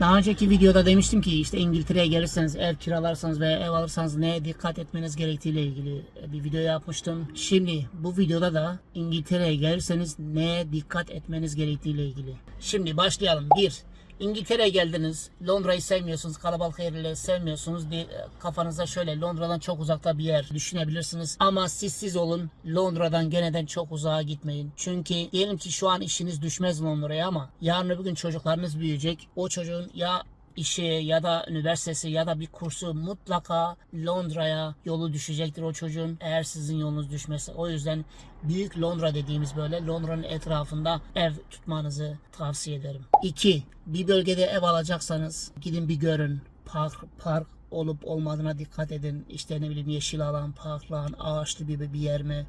Daha önceki videoda demiştim ki işte İngiltere'ye gelirseniz ev kiralarsanız veya ev alırsanız neye dikkat etmeniz gerektiğiyle ilgili bir video yapmıştım. Şimdi bu videoda da İngiltere'ye gelirseniz neye dikkat etmeniz gerektiğiyle ilgili. Şimdi başlayalım. 1. İngiltere'ye geldiniz. Londra'yı sevmiyorsunuz. Kalabalık yerleri sevmiyorsunuz. diye Kafanıza şöyle Londra'dan çok uzakta bir yer düşünebilirsiniz. Ama siz siz olun. Londra'dan geneden çok uzağa gitmeyin. Çünkü diyelim ki şu an işiniz düşmez Londra'ya ama yarın öbür gün çocuklarınız büyüyecek. O çocuğun ya işi ya da üniversitesi ya da bir kursu mutlaka Londra'ya yolu düşecektir o çocuğun eğer sizin yolunuz düşmezse. O yüzden büyük Londra dediğimiz böyle Londra'nın etrafında ev tutmanızı tavsiye ederim. 2. Bir bölgede ev alacaksanız gidin bir görün. Park, park olup olmadığına dikkat edin. İşte ne bileyim yeşil alan, parklan, ağaçlı bir, bir yer mi?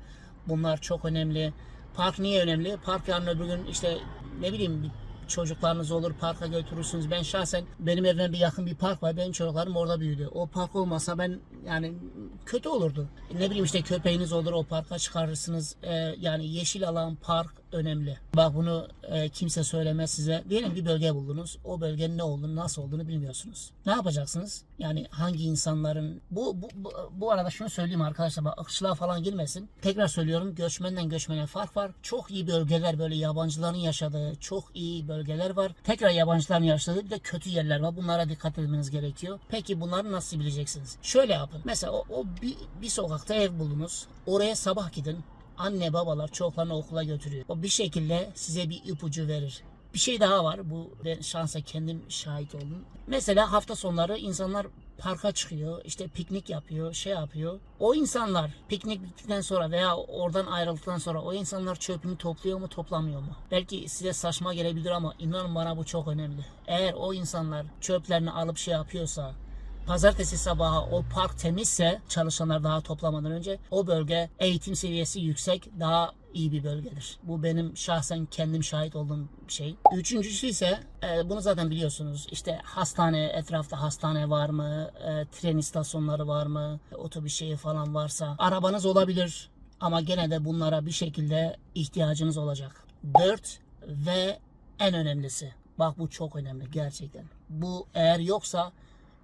Bunlar çok önemli. Park niye önemli? Park yarın öbür gün işte ne bileyim çocuklarınız olur parka götürürsünüz. Ben şahsen benim evime bir yakın bir park var. Benim çocuklarım orada büyüdü. O park olmasa ben yani kötü olurdu. Ne bileyim işte köpeğiniz olur o parka çıkarırsınız. Ee, yani yeşil alan park önemli. Bak bunu e, kimse söylemez size. Diyelim bir bölge buldunuz. O bölgenin ne olduğunu, nasıl olduğunu bilmiyorsunuz. Ne yapacaksınız? Yani hangi insanların bu bu, bu, bu arada şunu söyleyeyim arkadaşlar bak ırkçılığa falan girmesin. Tekrar söylüyorum göçmenden göçmene fark var. Çok iyi bölgeler böyle yabancıların yaşadığı çok iyi bölgeler var. Tekrar yabancıların yaşadığı bir de kötü yerler var. Bunlara dikkat etmeniz gerekiyor. Peki bunları nasıl bileceksiniz? Şöyle yapın. Mesela o, o bir, bir sokakta ev buldunuz. Oraya sabah gidin anne babalar çocuklarını okula götürüyor. O bir şekilde size bir ipucu verir. Bir şey daha var. Bu ben şansa kendim şahit oldum. Mesela hafta sonları insanlar parka çıkıyor, işte piknik yapıyor, şey yapıyor. O insanlar piknik bittikten sonra veya oradan ayrıldıktan sonra o insanlar çöpünü topluyor mu, toplamıyor mu? Belki size saçma gelebilir ama inanın bana bu çok önemli. Eğer o insanlar çöplerini alıp şey yapıyorsa, Pazartesi sabahı o park temizse çalışanlar daha toplamadan önce o bölge eğitim seviyesi yüksek daha iyi bir bölgedir. Bu benim şahsen kendim şahit olduğum şey. Üçüncüsü ise e, bunu zaten biliyorsunuz. İşte hastane etrafta hastane var mı? E, tren istasyonları var mı? Otobüs şeyi falan varsa. Arabanız olabilir ama gene de bunlara bir şekilde ihtiyacınız olacak. Dört ve en önemlisi. Bak bu çok önemli gerçekten. Bu eğer yoksa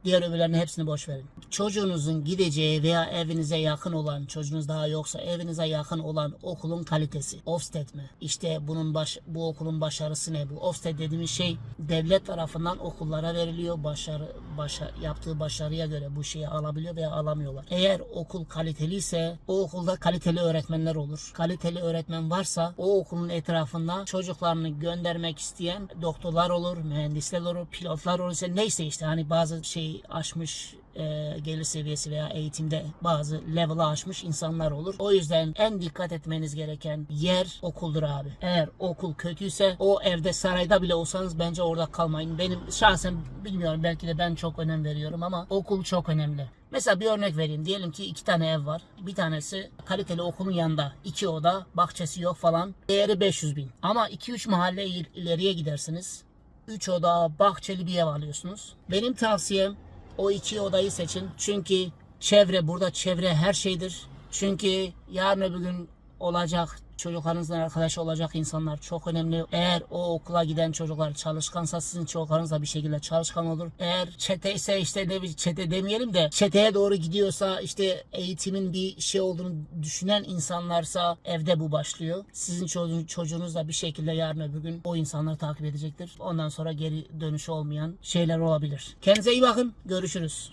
Diğer öbürlerinin hepsini boş verin. Çocuğunuzun gideceği veya evinize yakın olan, çocuğunuz daha yoksa evinize yakın olan okulun kalitesi. Ofsted mi? İşte bunun baş, bu okulun başarısı ne? Bu Ofsted dediğimiz şey devlet tarafından okullara veriliyor. Başarı, başa, yaptığı başarıya göre bu şeyi alabiliyor veya alamıyorlar. Eğer okul kaliteli ise o okulda kaliteli öğretmenler olur. Kaliteli öğretmen varsa o okulun etrafında çocuklarını göndermek isteyen doktorlar olur, mühendisler olur, pilotlar olur. Neyse işte hani bazı şey aşmış e, gelir seviyesi veya eğitimde bazı level'ı aşmış insanlar olur. O yüzden en dikkat etmeniz gereken yer okuldur abi. Eğer okul kötüyse o evde sarayda bile olsanız bence orada kalmayın. Benim şahsen bilmiyorum belki de ben çok önem veriyorum ama okul çok önemli. Mesela bir örnek vereyim. Diyelim ki iki tane ev var. Bir tanesi kaliteli okulun yanında. iki oda, bahçesi yok falan. Değeri 500 bin. Ama 2-3 mahalle il- ileriye gidersiniz. 3 oda, bahçeli bir ev alıyorsunuz. Benim tavsiyem o iki odayı seçin. Çünkü çevre burada çevre her şeydir. Çünkü yarın öbür gün olacak çocuklarınızla arkadaş olacak insanlar çok önemli. Eğer o okula giden çocuklar çalışkansa sizin çocuklarınız da bir şekilde çalışkan olur. Eğer çete ise işte ne bir çete demeyelim de çeteye doğru gidiyorsa işte eğitimin bir şey olduğunu düşünen insanlarsa evde bu başlıyor. Sizin çocuğun, çocuğunuz da bir şekilde yarın öbür gün o insanları takip edecektir. Ondan sonra geri dönüşü olmayan şeyler olabilir. Kendinize iyi bakın. Görüşürüz.